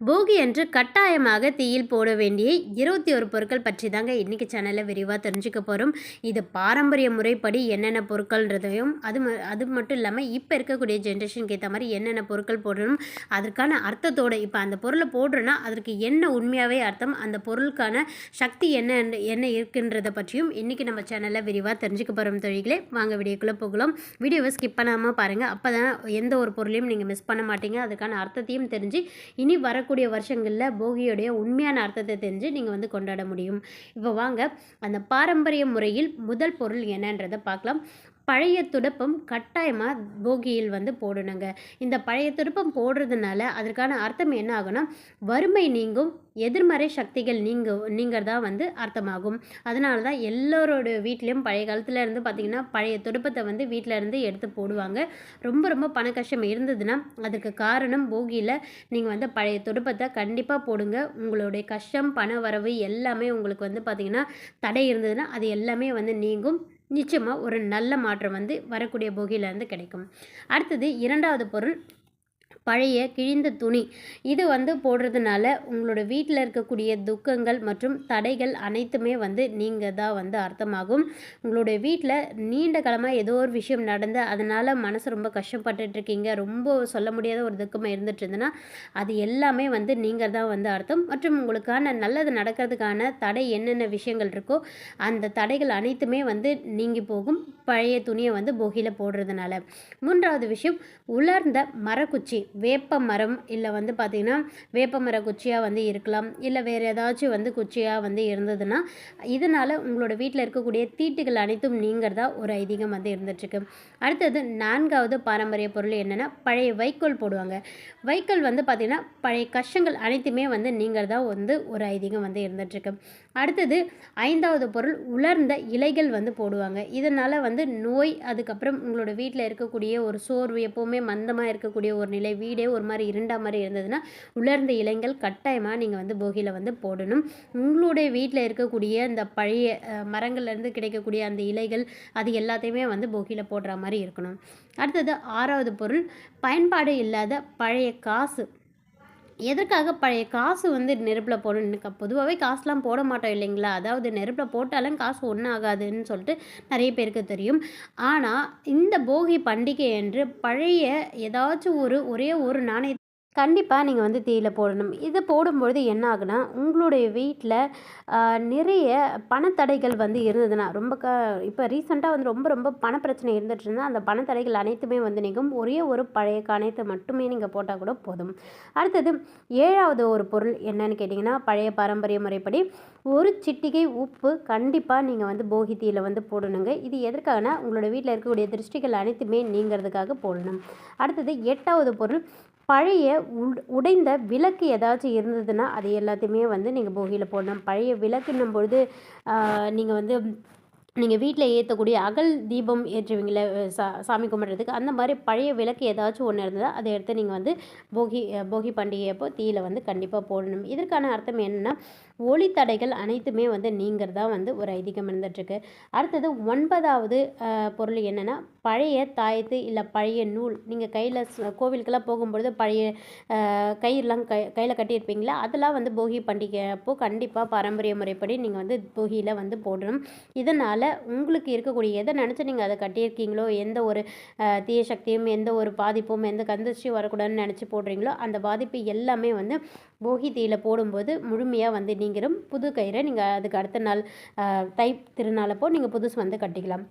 போகி அன்று கட்டாயமாக தீயில் போட வேண்டிய இருபத்தி ஒரு பொருட்கள் பற்றி தாங்க இன்றைக்கி சேனலில் விரிவாக தெரிஞ்சுக்க போகிறோம் இது பாரம்பரிய முறைப்படி என்னென்ன பொருட்கள்ன்றதையும் அது ம அது மட்டும் இல்லாமல் இப்போ இருக்கக்கூடிய ஜென்ரேஷனுக்கு ஏற்ற மாதிரி என்னென்ன பொருட்கள் போடணும் அதற்கான அர்த்தத்தோடு இப்போ அந்த பொருளை போடுறோன்னா அதற்கு என்ன உண்மையாகவே அர்த்தம் அந்த பொருளுக்கான சக்தி என்ன என்ன இருக்குன்றதை பற்றியும் இன்றைக்கி நம்ம சேனலில் விரிவாக தெரிஞ்சுக்க போகிறோம் தொழில்களே வாங்க வீடியோக்குள்ளே போகலாம். வீடியோவை ஸ்கிப் பண்ணாமல் பாருங்கள் அப்போ தான் எந்த ஒரு பொருளையும் நீங்கள் மிஸ் பண்ண மாட்டீங்க. அதுக்கான அர்த்தத்தையும் தெரிஞ்சு இனி வர வரக்கூடிய வருஷங்களில் போகியோடைய உண்மையான அர்த்தத்தை தெரிஞ்சு நீங்கள் வந்து கொண்டாட முடியும். இப்போ வாங்க அந்த பாரம்பரிய முறையில் முதல் பொருள் என்னன்றதை பார்க்கலாம். பழைய துடுப்பம் கட்டாயமாக போகியில் வந்து போடணுங்க. இந்த பழைய துடுப்பம் போடுறதுனால அதற்கான அர்த்தம் என்ன ஆகும்னா வறுமை நீங்கும் எதிர்மறை சக்திகள் நீங்க நீங்கிறதா வந்து அர்த்தமாகும். அதனால தான் எல்லோரோட வீட்லேயும் பழைய காலத்தில் இருந்து பார்த்திங்கன்னா பழைய துடுப்பத்தை வந்து வீட்டில் இருந்து எடுத்து போடுவாங்க. ரொம்ப ரொம்ப பண கஷ்டம் இருந்ததுன்னா அதுக்கு காரணம் போகியில் நீங்கள் வந்து பழைய துடுப்பத்தை கண்டிப்பாக போடுங்க. உங்களுடைய கஷ்டம் பண வரவு எல்லாமே உங்களுக்கு வந்து பார்த்திங்கன்னா தடை இருந்ததுன்னா அது எல்லாமே வந்து நீங்கும். நிச்சயமாக ஒரு நல்ல மாற்றம் வந்து வரக்கூடிய போகியிலேருந்து கிடைக்கும். அடுத்தது இரண்டாவது பொருள் பழைய கிழிந்த துணி. இது வந்து போடுறதுனால உங்களோட வீட்டில் இருக்கக்கூடிய துக்கங்கள் மற்றும் தடைகள் அனைத்துமே வந்து நீங்கள் தான் வந்து அர்த்தமாகும். உங்களுடைய வீட்டில் நீண்ட காலமாக ஏதோ ஒரு விஷயம் நடந்து அதனால் மனசு ரொம்ப கஷ்டப்பட்டுட்ருக்கீங்க. ரொம்ப சொல்ல முடியாத ஒரு துக்கமாக இருந்துட்டு இருந்ததுன்னா அது எல்லாமே வந்து நீங்கள் தான் வந்து அர்த்தம். மற்றும் உங்களுக்கான நல்லது நடக்கிறதுக்கான தடை என்னென்ன விஷயங்கள் இருக்கோ அந்த தடைகள் அனைத்துமே வந்து நீங்கி போகும். பழைய துணியை வந்து போகியில் போடுறதுனால. மூன்றாவது விஷயம் உலர்ந்த மரக்குச்சி வேப்ப மரம் இல்லை வந்து பார்த்திங்கன்னா வேப்ப மர குச்சியாக வந்து இருக்கலாம் இல்லை வேறு ஏதாச்சும் வந்து குச்சியாக வந்து இருந்ததுன்னா இதனால் உங்களோட வீட்டில் இருக்கக்கூடிய தீட்டுகள் அனைத்தும் நீங்கிறதா ஒரு ஐதீகம் வந்து இருந்துட்டுருக்கு. அடுத்தது நான்காவது பாரம்பரிய பொருள் என்னென்னா பழைய வைக்கோல் போடுவாங்க. வைக்கோல் வந்து பார்த்திங்கன்னா பழைய கஷ்டங்கள் அனைத்துமே வந்து நீங்கிறதா வந்து ஒரு ஐதீகம் வந்து இருந்துட்டுருக்கு. அடுத்தது ஐந்தாவது பொருள் உலர்ந்த இலைகள் வந்து போடுவாங்க. இதனால் வந்து நோய் அதுக்கப்புறம் உங்களோட வீட்டில் இருக்கக்கூடிய ஒரு சோர்வு எப்போவுமே மந்தமாக இருக்கக்கூடிய ஒரு நிலை வீடே ஒரு மாதிரி இருண்டா மாதிரி இருந்ததுன்னா உலர்ந்த இலைகள் கட்டாயமாக நீங்கள் வந்து போகியில் வந்து போடணும். உங்களுடைய வீட்டில் இருக்கக்கூடிய இந்த பழைய மரங்கள்லேருந்து கிடைக்கக்கூடிய அந்த இலைகள் அது எல்லாத்தையுமே வந்து போகியில் போடுற மாதிரி இருக்கணும். அடுத்தது ஆறாவது பொருள் பயன்பாடு இல்லாத பழைய காசு. எதற்காக பழைய காசு வந்து நெருப்பில் போடணும் பொதுவாகவே காசுலாம் போட மாட்டோம் இல்லைங்களா? அதாவது நெருப்பில் போட்டாலும் காசு ஒன்றும் ஆகாதுன்னு சொல்லிட்டு நிறைய பேருக்கு தெரியும். ஆனால் இந்த போகி பண்டிகை என்று பழைய ஏதாச்சும் ஒரு ஒரே ஒரு நாணய கண்டிப்பாக நீங்கள் வந்து தீயில போடணும். இது போடும்பொழுது என்ன ஆகுனா உங்களுடைய வீட்டில் நிறைய பணத்தடைகள் வந்து இருந்ததுன்னா ரொம்ப க இப்போ ரீசெண்டாக வந்து ரொம்ப ரொம்ப பணப்பிரச்சனை இருந்துட்டு இருந்தால் அந்த பணத்தடைகள் அனைத்துமே வந்து நீங்கும். ஒரே ஒரு பழைய கணைத்தை மட்டுமே நீங்கள் போட்டால் கூட போதும். அடுத்தது ஏழாவது ஒரு பொருள் என்னன்னு கேட்டிங்கன்னா பழைய பாரம்பரிய முறைப்படி ஒரு சிட்டிகை உப்பு கண்டிப்பாக நீங்கள் வந்து போகி தீயில் வந்து போடணுங்க. இது எதற்காகனா உங்களோட வீட்டில் இருக்கக்கூடிய திருஷ்டிகள் அனைத்துமே நீங்கிறதுக்காக போடணும். அடுத்தது எட்டாவது பொருள் பழைய உடைந்த விளக்கு ஏதாச்சும் இருந்ததுன்னா அது எல்லாத்தையுமே வந்து நீங்கள் போகியில் போடணும். பழைய விளக்குன்னும் பொழுது நீங்கள் வந்து நீங்கள் வீட்டில் ஏற்றக்கூடிய அகல் தீபம் ஏற்றுவீங்கள சா சாமி கும்பிட்றதுக்கு அந்த மாதிரி பழைய விளக்கு ஏதாச்சும் ஒன்று இருந்ததா? அதை எடுத்து நீங்கள் வந்து போகி போகி பண்டிகை அப்போ தீயில் வந்து கண்டிப்பாக போடணும். இதற்கான அர்த்தம் என்னென்னா ஒளி தடைகள் அனைத்துமே வந்து நீங்கிறதா வந்து ஒரு ஐதீகம் இருந்துகிட்ருக்கு அடுத்தது ஒன்பதாவது பொருள் என்னென்னா பழைய தாயத்து இல்லை பழைய நூல். நீங்கள் கையில் கோவிலுக்கெல்லாம் போகும்பொழுது பழைய கயிறுலாம் கை கையில் கட்டியிருப்பீங்களா அதெல்லாம் வந்து போகி பண்டிகை அப்போது கண்டிப்பாக பாரம்பரிய முறைப்படி நீங்கள் வந்து போகியில் வந்து போடணும். இதனால் உங்களுக்கு இருக்கக்கூடிய எதை நினச்சி நீங்கள் அதை கட்டியிருக்கீங்களோ எந்த ஒரு தீய சக்தியும் எந்த ஒரு பாதிப்பும் எந்த கந்தர்ச்சியும் வரக்கூடாதுன்னு நினச்சி போடுறீங்களோ அந்த பாதிப்பு எல்லாமே வந்து போகி தீயில் போடும்போது முழுமையாக வந்து நீங்களும் புது கயிறை நீங்கள் அதுக்கு அடுத்த நாள் தை திருநாளப்போ நீங்கள் புதுசு வந்து கட்டிக்கலாம்.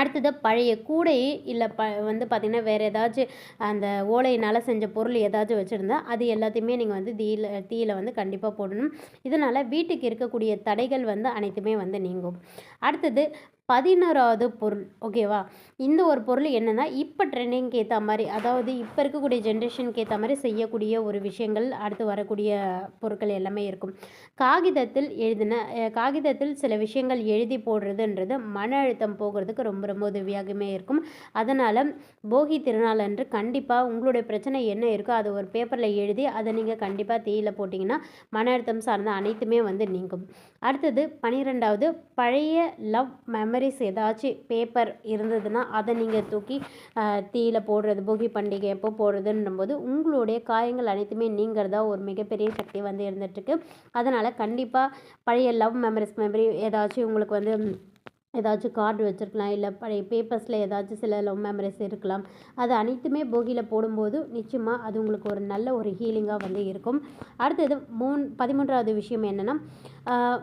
அடுத்தது பழைய கூடை இல்லை ப வந்து பார்த்திங்கன்னா வேறு ஏதாச்சும் அந்த ஓலையினால் செஞ்ச பொருள் ஏதாச்சும் வச்சுருந்தா அது எல்லாத்தையுமே நீங்கள் வந்து தீயில் தீயில் வந்து கண்டிப்பாக போடணும். இதனால் வீட்டுக்கு இருக்கக்கூடிய தடைகள் வந்து அனைத்துமே வந்து நீங்கும். அடுத்தது பதினோராவது பொருள் ஓகேவா? இந்த ஒரு பொருள் என்னென்னா இப்போ ட்ரெண்டிங்க்கு ஏற்ற மாதிரி அதாவது இப்போ இருக்கக்கூடிய ஜென்ரேஷனுக்கு ஏற்ற மாதிரி செய்யக்கூடிய ஒரு விஷயங்கள் அடுத்து வரக்கூடிய பொருட்கள் எல்லாமே இருக்கும். காகிதத்தில் எழுதின காகிதத்தில் சில விஷயங்கள் எழுதி போடுறதுன்றது மன அழுத்தம் போகிறதுக்கு ரொம்ப ரொம்ப உதவியாகவே இருக்கும். அதனால் போகி திருநாள் அன்று கண்டிப்பாக உங்களுடைய பிரச்சனை என்ன இருக்கோ அதை ஒரு பேப்பரில் எழுதி அதை நீங்கள் கண்டிப்பாக தீயில் போட்டிங்கன்னா மன அழுத்தம் சார்ந்த அனைத்துமே வந்து நீங்கும். அடுத்தது பனிரெண்டாவது பழைய லவ் மெமரி மெமரிஸ் ஏதாச்சும் பேப்பர் இருந்ததுன்னா அதை நீங்கள் தூக்கி தீயில் போடுறது போகி பண்டிகை எப்போ போடுறதுன்னும் போது உங்களுடைய காயங்கள் அனைத்துமே நீங்கிறதா ஒரு மிகப்பெரிய சக்தி வந்து இருந்துகிட்ருக்கு அதனால் கண்டிப்பாக பழைய லவ் மெமரிஸ் மெமரி ஏதாச்சும் உங்களுக்கு வந்து ஏதாச்சும் கார்டு வச்சுருக்கலாம் இல்லை பழைய பேப்பர்ஸில் ஏதாச்சும் சில லவ் மெமரிஸ் இருக்கலாம். அது அனைத்துமே போகியில் போடும்போது நிச்சயமாக அது உங்களுக்கு ஒரு நல்ல ஒரு ஹீலிங்காக வந்து இருக்கும். அடுத்தது மூன் பதிமூன்றாவது விஷயம் என்னென்னா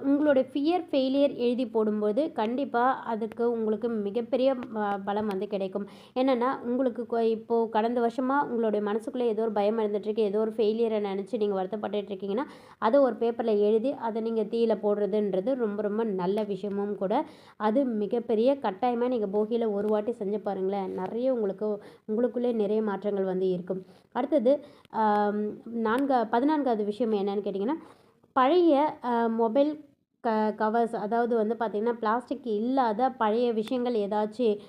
உங்களுடைய ஃபியர் ஃபெயிலியர் எழுதி போடும்போது கண்டிப்பாக அதுக்கு உங்களுக்கு மிகப்பெரிய ப- பலம் வந்து கிடைக்கும். என்னென்னா உங்களுக்கு இப்போது கடந்த வருஷமாக உங்களுடைய மனசுக்குள்ளே ஏதோ ஒரு பயம் இருந்துகிட்ருக்கு ஏதோ ஒரு ஃபெயிலியரை நினச்சி நீங்கள் வருத்தப்பட்டுட்டு இருக்கீங்கன்னா அதை ஒரு பேப்பரில் எழுதி அதை நீங்கள் தீயில் போடுறதுன்றது ரொம்ப ரொம்ப நல்ல விஷயமும் கூட. அது மிகப்பெரிய கட்டாயமாக நீங்கள் போகியில் ஒரு வாட்டி செஞ்சு பாருங்களேன். நிறைய உங்களுக்கு உங்களுக்குள்ளே நிறைய மாற்றங்கள் வந்து இருக்கும். அடுத்தது ஆம், நான்கா பதினான்காவது விஷயம் என்னன்னு கேட்டிங்கன்னா பழைய மொபைல் க கவர்ஸ் அதாவது வந்து பார்த்திங்கன்னா பிளாஸ்டிக் இல்லாத பழைய விஷயங்கள் ஏதாச்சும்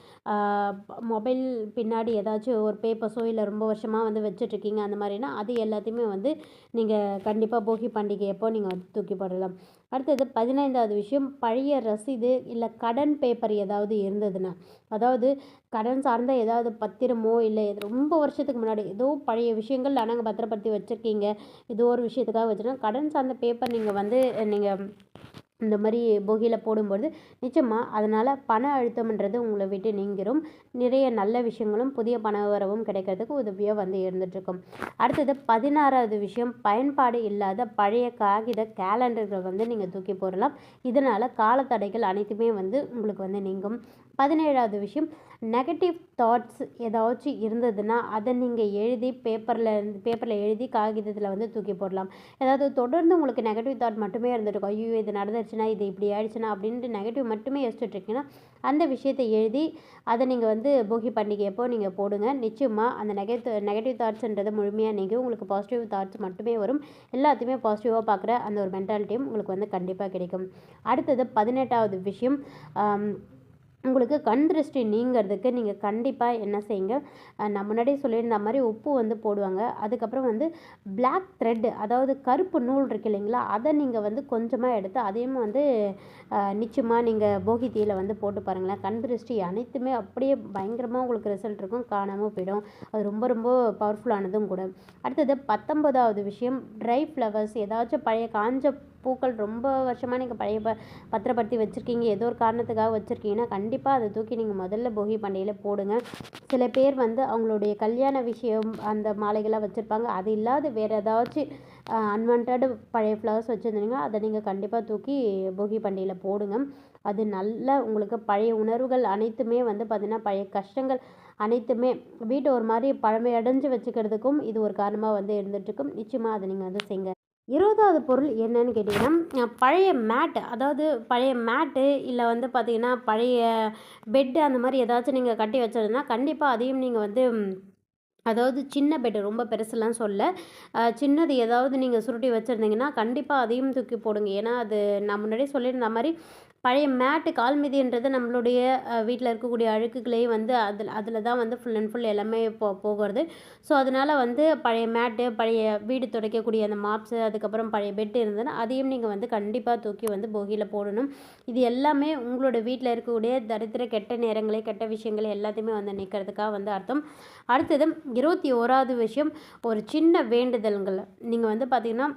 மொபைல் பின்னாடி ஏதாச்சும் ஒரு பேப்பர்ஸோ இல்லை ரொம்ப வருஷமாக வந்து வச்சிட்ருக்கீங்க அந்த மாதிரினா அது எல்லாத்தையுமே வந்து நீங்கள் கண்டிப்பாக போகி பண்டிகை அப்போ நீங்கள் வந்து தூக்கி போடலாம். அடுத்தது பதினைந்தாவது விஷயம் பழைய ரசீது இல்லை கடன் பேப்பர் ஏதாவது இருந்ததுன்னா. அதாவது கடன் சார்ந்த ஏதாவது பத்திரமோ இல்லை ரொம்ப வருஷத்துக்கு முன்னாடி ஏதோ பழைய விஷயங்கள் நாங்கள் பத்திரப்படுத்தி வச்சுருக்கீங்க. ஏதோ ஒரு விஷயத்துக்காக வச்சுருக்கோம் கடன் சார்ந்த பேப்பர் நீங்கள் வந்து நீங்கள் இந்த மாதிரி புகையில் போடும்பொழுது நிச்சயமாக அதனால் பண அழுத்தம்ன்றது உங்களை விட்டு நீங்கிரும். நிறைய நல்ல விஷயங்களும் புதிய பண வரவும் கிடைக்கிறதுக்கு உதவியாக வந்து இருந்துகிட்ருக்கும் அடுத்தது பதினாறாவது விஷயம் பயன்பாடு இல்லாத பழைய காகித கேலண்டர்கள் வந்து நீங்கள் தூக்கி போடலாம். இதனால் காலத்தடைகள் அனைத்துமே வந்து உங்களுக்கு வந்து நீங்கும். பதினேழாவது விஷயம். நெகட்டிவ் தாட்ஸ் ஏதாச்சும் இருந்ததுன்னா அதை நீங்கள் எழுதி பேப்பரில் பேப்பரில் எழுதி காகிதத்தில் வந்து தூக்கி போடலாம். ஏதாவது தொடர்ந்து உங்களுக்கு நெகட்டிவ் தாட் மட்டுமே இருந்துருக்கும். ஐயோ இது நடந்துருச்சுன்னா இது இப்படி ஆயிடுச்சுன்னா அப்படின்ட்டு நெகட்டிவ் மட்டுமே யோசிச்சுட்டு இருக்கீங்கன்னா அந்த விஷயத்தை எழுதி அதை நீங்கள் வந்து போகி பண்டிகை நீங்கள் போடுங்க. நிச்சயமாக அந்த நெகட்டிவ் நெகட்டிவ் தாட்ஸ்ன்றது முழுமையாக நீங்கள் உங்களுக்கு பாசிட்டிவ் தாட்ஸ் மட்டுமே வரும். எல்லாத்தையுமே பாசிட்டிவாக பார்க்குற அந்த ஒரு மென்டாலிட்டியும் உங்களுக்கு வந்து கண்டிப்பாக கிடைக்கும். அடுத்தது பதினெட்டாவது விஷயம். உங்களுக்கு கண் திருஷ்டி நீங்கிறதுக்கு நீங்கள் கண்டிப்பாக என்ன செய்யுங்க. நான் முன்னாடியே சொல்லியிருந்த மாதிரி உப்பு வந்து போடுவாங்க. அதுக்கப்புறம் வந்து பிளாக் த்ரெட்டு அதாவது கருப்பு நூல் இருக்கு இல்லைங்களா அதை நீங்கள் வந்து கொஞ்சமாக எடுத்து அதையும் வந்து நிச்சயமாக நீங்கள் போகி தீயில் வந்து போட்டு பாருங்களேன். கண் திருஷ்டி அனைத்துமே அப்படியே பயங்கரமாக உங்களுக்கு ரிசல்ட் இருக்கும். காணாமல் போயிடும். அது ரொம்ப ரொம்ப பவர்ஃபுல்லானதும் கூட. அடுத்தது பத்தொன்பதாவது விஷயம் ட்ரை ஃப்ளவர்ஸ் ஏதாச்சும் பழைய காஞ்ச பூக்கள் ரொம்ப வருஷமாக நீங்கள் பழைய ப பத்திரப்படுத்தி வச்சுருக்கீங்க. ஏதோ ஒரு காரணத்துக்காக வச்சுருக்கீங்கன்னா கண்டிப்பாக அதை தூக்கி நீங்கள் முதல்ல போகி பண்டிகையில் போடுங்க. சில பேர் வந்து அவங்களுடைய கல்யாண விஷயம் அந்த மாலைகளாக வச்சுருப்பாங்க. அது இல்லாத வேறு ஏதாச்சும் அன்வான்ட் பழைய ஃப்ளவர்ஸ் வச்சுருந்தீங்கன்னா அதை நீங்கள் கண்டிப்பாக தூக்கி போகி பண்டிகையில் போடுங்க. அது நல்ல உங்களுக்கு பழைய உணர்வுகள் அனைத்துமே வந்து பார்த்திங்கன்னா பழைய கஷ்டங்கள் அனைத்துமே வீட்டை ஒரு மாதிரி பழமையடைஞ்சு வச்சுக்கிறதுக்கும் இது ஒரு காரணமாக வந்து இருந்துகிட்ருக்கும் நிச்சயமாக அதை நீங்கள் வந்து செய்யுங்க இருபதாவது பொருள் என்னன்னு கேட்டிங்கன்னா பழைய மேட் அதாவது பழைய மேட்டு இல்லை வந்து பார்த்திங்கன்னா பழைய பெட்டு அந்த மாதிரி ஏதாச்சும் நீங்கள் கட்டி வச்சிருந்தா கண்டிப்பாக அதையும் நீங்கள் வந்து அதாவது சின்ன பெட்டு ரொம்ப பெருசுலாம் சொல்ல சின்னது ஏதாவது நீங்கள் சுருட்டி வச்சுருந்தீங்கன்னா கண்டிப்பாக அதையும் தூக்கி போடுங்க. ஏன்னா அது நான் முன்னாடியே சொல்லியிருந்த மாதிரி பழைய மேட்டு கால் மிதின்றது நம்மளுடைய வீட்டில் இருக்கக்கூடிய அழுக்குகளையும் வந்து அதில் அதில் தான் வந்து ஃபுல் அண்ட் ஃபுல் எல்லாமே போ போகிறது. ஸோ அதனால் வந்து பழைய மேட்டு பழைய வீடு துடைக்கக்கூடிய அந்த மாப்ஸு அதுக்கப்புறம் பழைய பெட் இருந்ததுன்னா அதையும் நீங்கள் வந்து கண்டிப்பாக தூக்கி வந்து போகியில் போடணும். இது எல்லாமே உங்களோட வீட்டில் இருக்கக்கூடிய தரித்திர கெட்ட நேரங்களை கெட்ட விஷயங்களை எல்லாத்தையுமே வந்து நிற்கிறதுக்காக வந்து அர்த்தம். அடுத்தது இருபத்தி ஓராவது விஷயம் ஒரு சின்ன வேண்டுதல்கள். நீங்கள் வந்து பார்த்திங்கன்னா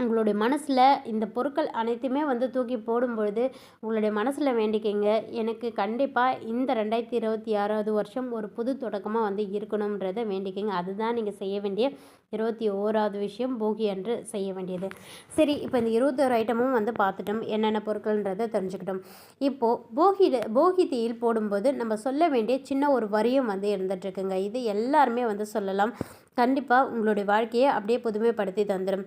உங்களுடைய மனசில் இந்த பொருட்கள் அனைத்துமே வந்து தூக்கி போடும்பொழுது உங்களுடைய மனசில் வேண்டிக்கிங்க எனக்கு கண்டிப்பாக இந்த ரெண்டாயிரத்தி இருபத்தி ஆறாவது வருஷம் ஒரு புது தொடக்கமாக வந்து இருக்கணுன்றதை வேண்டிக்கிங்க. அதுதான் நீங்கள் செய்ய வேண்டிய இருபத்தி ஓராவது விஷயம் போகி அன்று செய்ய வேண்டியது. சரி இப்போ இந்த இருபத்தோரு ஐட்டமும் வந்து பார்த்துட்டோம். என்னென்ன பொருட்கள்ன்றதை தெரிஞ்சுக்கிட்டோம். இப்போது போகியில் போகி தீயில் போடும்போது நம்ம சொல்ல வேண்டிய சின்ன ஒரு வரியும் வந்து இருந்துகிட்ருக்குங்க இது எல்லாருமே வந்து சொல்லலாம். கண்டிப்பாக உங்களுடைய வாழ்க்கையை அப்படியே புதுமைப்படுத்தி தந்துடும்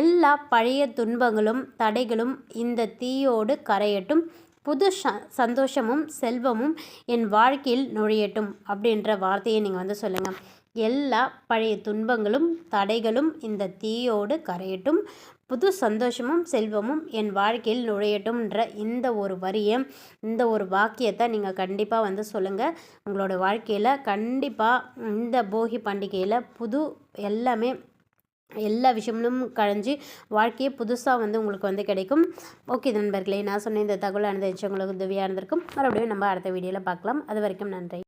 எல்லா பழைய துன்பங்களும் தடைகளும் இந்த தீயோடு கரையட்டும். புது ச சந்தோஷமும் செல்வமும் என் வாழ்க்கையில் நுழையட்டும் அப்படின்ற வார்த்தையை நீங்கள் வந்து சொல்லுங்கள் எல்லா பழைய துன்பங்களும் தடைகளும் இந்த தீயோடு கரையட்டும். புது சந்தோஷமும் செல்வமும் என் வாழ்க்கையில் நுழையட்டும்ன்ற இந்த ஒரு வரியை இந்த ஒரு வாக்கியத்தை நீங்கள் கண்டிப்பாக வந்து சொல்லுங்கள் உங்களோட வாழ்க்கையில் கண்டிப்பாக இந்த போகி பண்டிகையில் புது எல்லாமே எல்லா விஷயமும் கழிஞ்சு வாழ்க்கையே புதுசாக வந்து உங்களுக்கு வந்து கிடைக்கும். ஓகே நண்பர்களே நான் சொன்ன இந்த தகவல் அனுபவிச்சு உங்களுக்கு உதவியாக இருந்திருக்கும். மறுபடியும் நம்ம அடுத்த வீடியோவில் பார்க்கலாம். அது வரைக்கும் நன்றி.